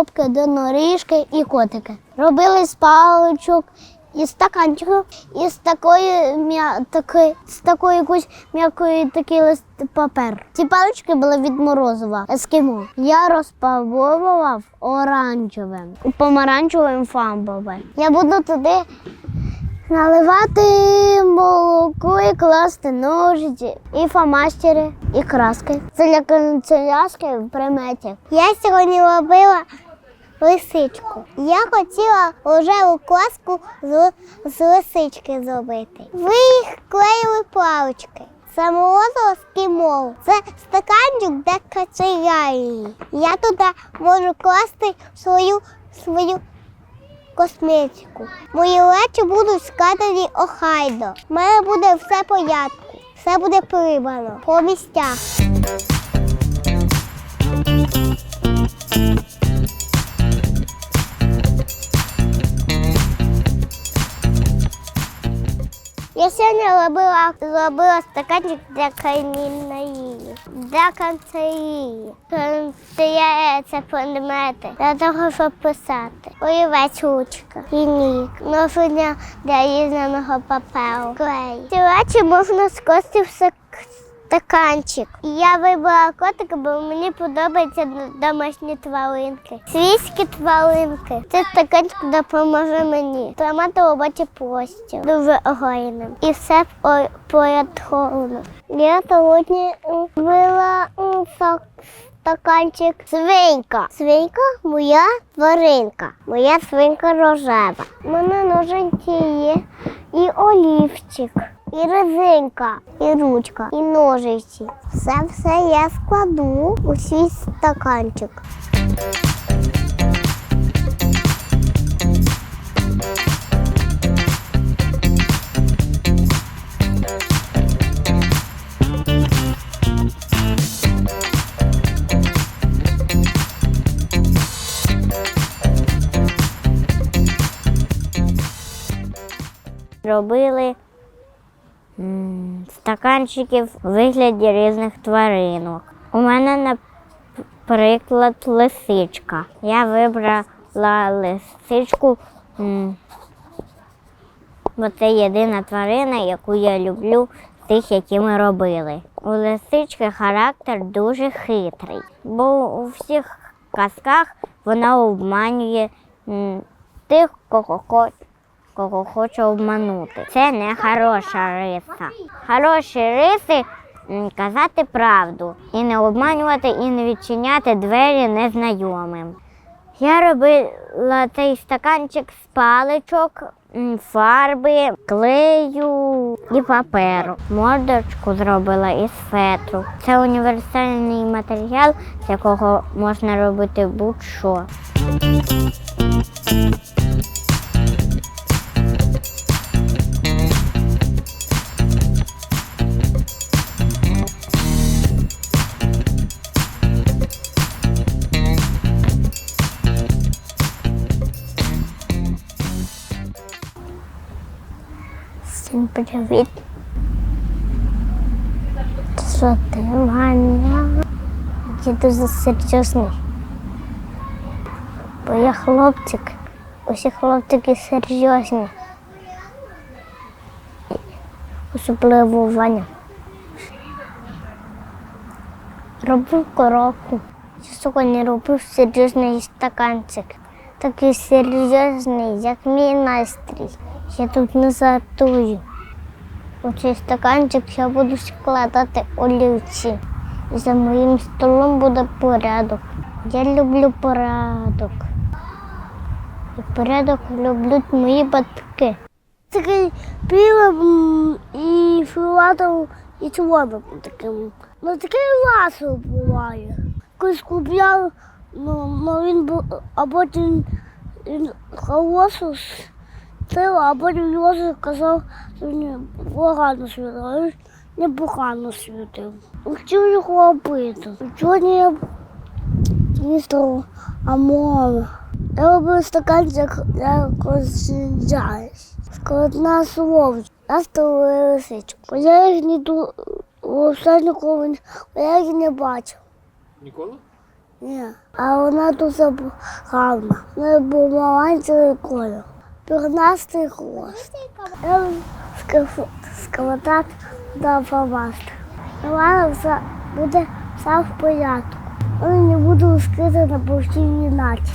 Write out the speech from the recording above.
коробки, доноріжки і котики. Робили з паличок, із стаканчиків, із такої м'я такої, з такої якоїсь м'якої такий лист папер. Ці палички були від морозива ескімо. Я розпаковував оранжевим, помаранчевим фамбовим. Я буду туди наливати молоко і класти ножиці, і фломастери, і краски. Це для канцелярських приметів. Я сьогодні робила лисичку. Я хотіла рожеву класку з, з лисички зробити. Ви їх клеїли палички. Молоко з. Це стаканчик для канцелярії. Я туди можу класти свою свою косметику. Мої речі будуть складені охайно. У мене буде все порядку. Все буде прибрано по місцях. Сьогодні робила, зробила стаканчик для канінної, для канцелярії. її – це предмети для того, щоб писати. Олівець ручка, лінійка, носення для різного паперу, клей. Ці речі можна скласти в сак- стаканчик. Я вибрала котика, бо мені подобаються домашні тваринки. Свійські тваринки. Цей стаканчик допоможе мені тримати робочий простір дуже охайним. І все по- порядковано. Я сьогодні м, вибрала стаканчик свинька. Свинька моя тваринка. Моя свинка рожева. Мене ноженьки є і олівчик. І резинка, і ручка, і ножиці. Все все я складу у свій стаканчик. Робили стаканчиків у вигляді різних тваринок. У мене, наприклад, лисичка. Я вибрала лисичку, бо це єдина тварина, яку я люблю тих, які ми робили. У лисички характер дуже хитрий, бо у всіх казках вона обманює тих, кого хоче кого хоче обманути. Це не хороша риса. Хороші риси казати правду і не обманювати, і не відчиняти двері незнайомим. Я робила цей стаканчик з паличок, фарби, клею і паперу. Мордочку зробила із фетру. Це універсальний матеріал, з якого можна робити будь-що. Всім привіт. Що ти, Ваня? Я дуже серйозний. Бо я хлопчик. Усі хлопчики серйозні. Особливо Ваня. Робив коробку. Я сьогодні робив серйозний стаканчик. Такий серйозний, як мій настрій. Я тут не жартую. У цей стаканчик я буду складати олівці. За моїм столом буде порядок. Я люблю порядок. І порядок люблять мої батьки. Такий білим і фіолетовим і червоним таким. Ну такий ласо буває. Колись купляв, ну, ну він був, а потім він хороший, сила, а потім Йосиф казав, що він погано світив, а він непогано світив. Хотів його робити. Сьогодні я містеру Амон. Я робив стаканчик якось джайс. Складна слово. Я стала лисичку. Я їх не ду... Взагалі ніколи не- я їх не бачив. Ніколи? Ні. А вона дуже гарна. Вона був маленький колір. Пірнастий хвост. До помасти. Давай все буде все в порядку. Він не буду скрити на постійній наче.